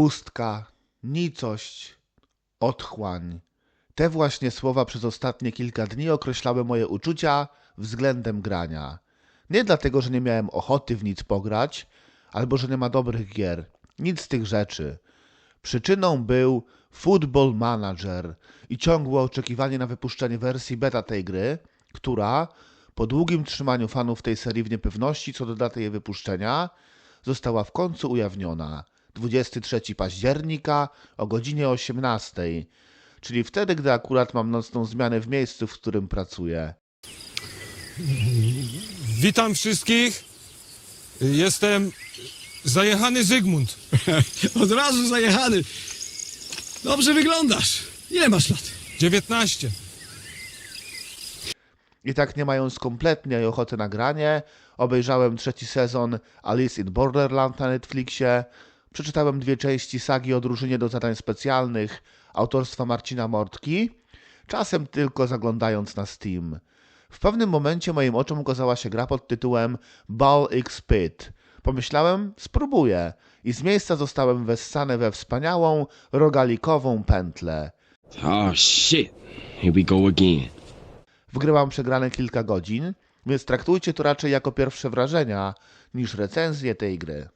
pustka, nicość, otchłań. Te właśnie słowa przez ostatnie kilka dni określały moje uczucia względem grania. Nie dlatego, że nie miałem ochoty w nic pograć, albo że nie ma dobrych gier. Nic z tych rzeczy. Przyczyną był Football Manager i ciągłe oczekiwanie na wypuszczenie wersji beta tej gry, która, po długim trzymaniu fanów tej serii w niepewności co do daty jej wypuszczenia, została w końcu ujawniona 23 października o godzinie 18, czyli wtedy, gdy akurat mam nocną zmianę w miejscu, w którym pracuję. Witam wszystkich. Jestem zajechany Zygmunt. Od razu zajechany. Dobrze wyglądasz. Ile masz lat? 19. I tak nie mając kompletnie ochoty na granie, obejrzałem trzeci sezon Alice in Borderland na Netflixie, przeczytałem dwie części sagi o drużynie do zadań specjalnych autorstwa Marcina Mortki, czasem tylko zaglądając na Steam. W pewnym momencie moim oczom ukazała się gra pod tytułem Ball X Pit. Pomyślałem, spróbuję i z miejsca zostałem wessany we wspaniałą, rogalikową pętlę. Oh shit. Here we go again. W grę mam przegrane kilka godzin, więc traktujcie to raczej jako pierwsze wrażenia niż recenzję tej gry.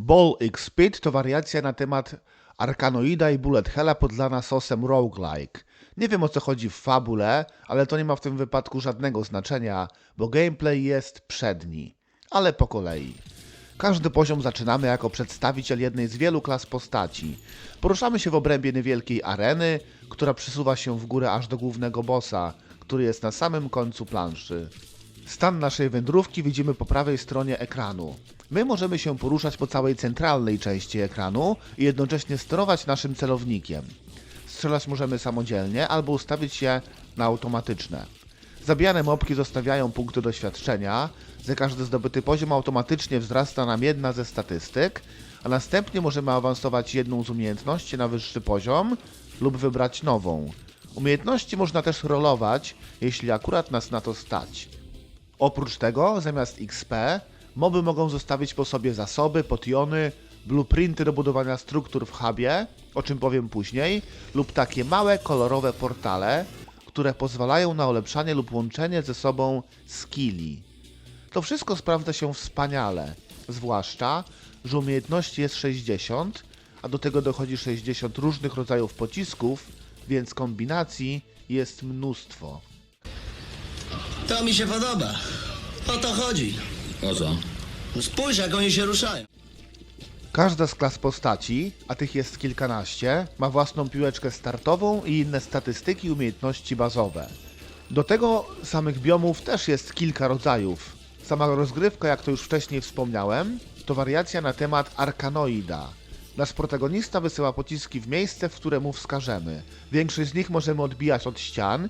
Ball X Speed to wariacja na temat Arkanoida i Bullet Hella podlana sosem roguelike. Nie wiem o co chodzi w fabule, ale to nie ma w tym wypadku żadnego znaczenia, bo gameplay jest przedni. Ale po kolei. Każdy poziom zaczynamy jako przedstawiciel jednej z wielu klas postaci. Poruszamy się w obrębie niewielkiej areny, która przesuwa się w górę aż do głównego bossa, który jest na samym końcu planszy. Stan naszej wędrówki widzimy po prawej stronie ekranu. My możemy się poruszać po całej centralnej części ekranu i jednocześnie sterować naszym celownikiem. Strzelać możemy samodzielnie albo ustawić się na automatyczne. Zabijane mopki zostawiają punkty doświadczenia. Za każdy zdobyty poziom automatycznie wzrasta nam jedna ze statystyk, a następnie możemy awansować jedną z umiejętności na wyższy poziom lub wybrać nową. Umiejętności można też rolować, jeśli akurat nas na to stać. Oprócz tego, zamiast XP, moby mogą zostawić po sobie zasoby, potiony, blueprinty do budowania struktur w hubie, o czym powiem później, lub takie małe, kolorowe portale, które pozwalają na ulepszanie lub łączenie ze sobą skilli. To wszystko sprawdza się wspaniale, zwłaszcza, że umiejętności jest 60, a do tego dochodzi 60 różnych rodzajów pocisków, więc kombinacji jest mnóstwo. To mi się podoba. O to chodzi. O co? No Spójrz, jak oni się ruszają. Każda z klas postaci, a tych jest kilkanaście, ma własną piłeczkę startową i inne statystyki i umiejętności bazowe. Do tego samych biomów też jest kilka rodzajów. Sama rozgrywka, jak to już wcześniej wspomniałem, to wariacja na temat Arkanoida. Nasz protagonista wysyła pociski w miejsce, w które mu wskażemy. Większość z nich możemy odbijać od ścian,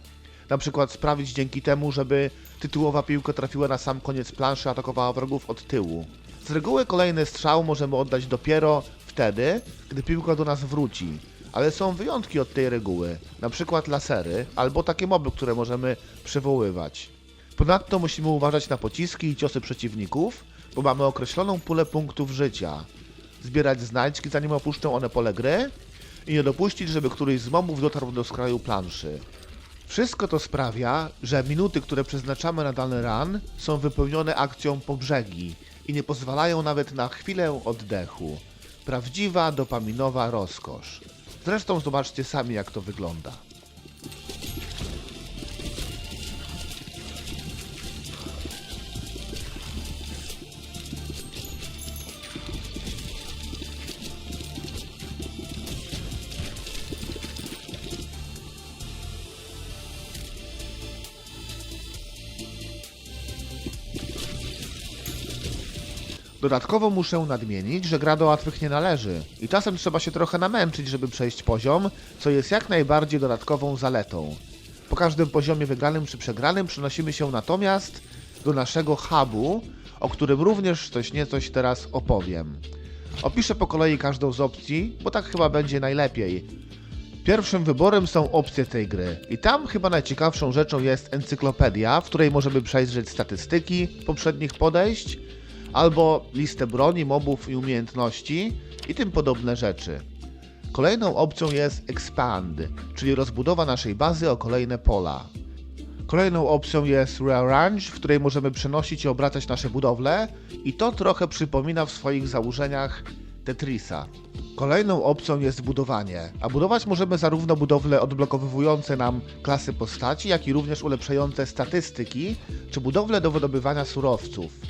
na przykład sprawić dzięki temu, żeby tytułowa piłka trafiła na sam koniec planszy, atakowała wrogów od tyłu. Z reguły kolejny strzał możemy oddać dopiero wtedy, gdy piłka do nas wróci, ale są wyjątki od tej reguły, na przykład lasery albo takie moby, które możemy przywoływać. Ponadto musimy uważać na pociski i ciosy przeciwników, bo mamy określoną pulę punktów życia. Zbierać znajdźki zanim opuszczą one pole gry i nie dopuścić, żeby któryś z mobów dotarł do skraju planszy. Wszystko to sprawia, że minuty, które przeznaczamy na dany run, są wypełnione akcją po brzegi i nie pozwalają nawet na chwilę oddechu. Prawdziwa dopaminowa rozkosz. Zresztą zobaczcie sami, jak to wygląda. Dodatkowo muszę nadmienić, że gra do łatwych nie należy i czasem trzeba się trochę namęczyć, żeby przejść poziom, co jest jak najbardziej dodatkową zaletą. Po każdym poziomie wygranym czy przegranym przenosimy się natomiast do naszego hubu, o którym również coś niecoś teraz opowiem. Opiszę po kolei każdą z opcji, bo tak chyba będzie najlepiej. Pierwszym wyborem są opcje tej gry i tam chyba najciekawszą rzeczą jest encyklopedia, w której możemy przejrzeć statystyki poprzednich podejść, albo listę broni, mobów i umiejętności i tym podobne rzeczy. Kolejną opcją jest Expand, czyli rozbudowa naszej bazy o kolejne pola. Kolejną opcją jest Rearrange, w której możemy przenosić i obracać nasze budowle i to trochę przypomina w swoich założeniach Tetrisa. Kolejną opcją jest budowanie, a budować możemy zarówno budowle odblokowywujące nam klasy postaci, jak i również ulepszające statystyki, czy budowle do wydobywania surowców.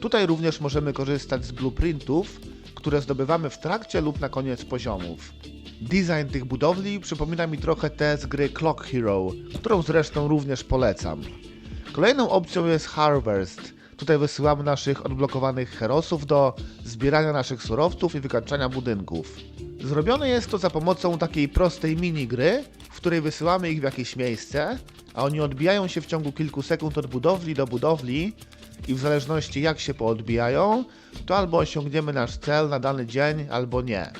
Tutaj również możemy korzystać z blueprintów, które zdobywamy w trakcie lub na koniec poziomów. Design tych budowli przypomina mi trochę te z gry Clock Hero, którą zresztą również polecam. Kolejną opcją jest Harvest. Tutaj wysyłamy naszych odblokowanych herosów do zbierania naszych surowców i wykańczania budynków. Zrobione jest to za pomocą takiej prostej minigry, w której wysyłamy ich w jakieś miejsce, a oni odbijają się w ciągu kilku sekund od budowli do budowli i w zależności jak się poodbijają, to albo osiągniemy nasz cel na dany dzień, albo nie.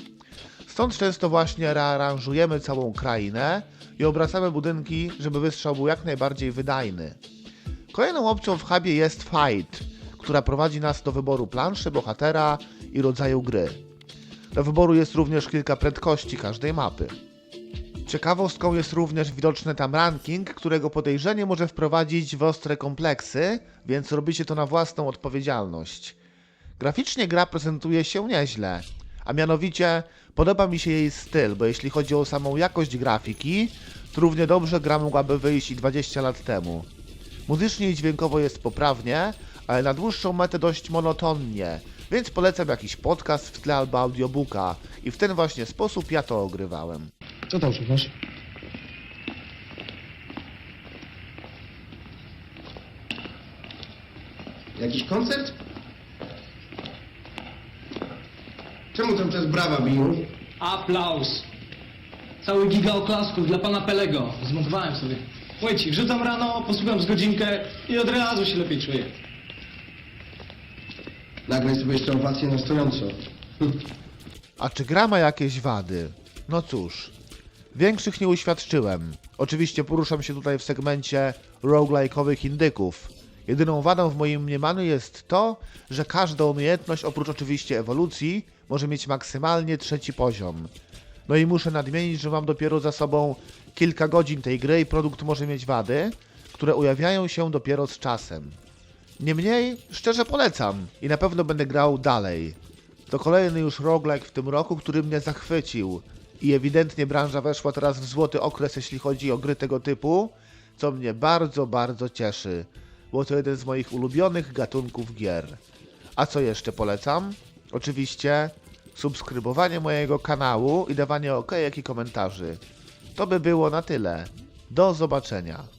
Stąd często właśnie rearanżujemy całą krainę i obracamy budynki, żeby wystrzał był jak najbardziej wydajny. Kolejną opcją w hubie jest Fight, która prowadzi nas do wyboru planszy, bohatera i rodzaju gry. Do wyboru jest również kilka prędkości każdej mapy. Ciekawostką jest również widoczny tam ranking, którego podejrzenie może wprowadzić w ostre kompleksy, więc robicie to na własną odpowiedzialność. Graficznie gra prezentuje się nieźle, a mianowicie podoba mi się jej styl, bo jeśli chodzi o samą jakość grafiki, to równie dobrze gra mogłaby wyjść i 20 lat temu. Muzycznie i dźwiękowo jest poprawnie, ale na dłuższą metę dość monotonnie, więc polecam jakiś podcast w tle albo audiobooka i w ten właśnie sposób ja to ogrywałem. Co tam szukasz? Jakiś koncert? Czemu tam przez brawa biją? Aplauz! Cały giga oklasków dla pana Pelego. Zmontowałem sobie. Mówię ci, wrzucam rano, posłucham z godzinkę i od razu się lepiej czuję. Nagraj sobie jeszcze owację na stojąco. A czy gra ma jakieś wady? No cóż, większych nie uświadczyłem. Oczywiście poruszam się tutaj w segmencie roguelike'owych indyków. Jedyną wadą w moim mniemaniu jest to, że każda umiejętność, oprócz oczywiście ewolucji, może mieć maksymalnie trzeci poziom. No i muszę nadmienić, że mam dopiero za sobą kilka godzin tej gry i produkt może mieć wady, które ujawniają się dopiero z czasem. Niemniej, szczerze polecam i na pewno będę grał dalej. To kolejny już roguelike w tym roku, który mnie zachwycił. I ewidentnie branża weszła teraz w złoty okres, jeśli chodzi o gry tego typu, co mnie bardzo, bardzo cieszy, bo to jeden z moich ulubionych gatunków gier. A co jeszcze polecam? Oczywiście subskrybowanie mojego kanału i dawanie okejek i komentarzy. To by było na tyle. Do zobaczenia.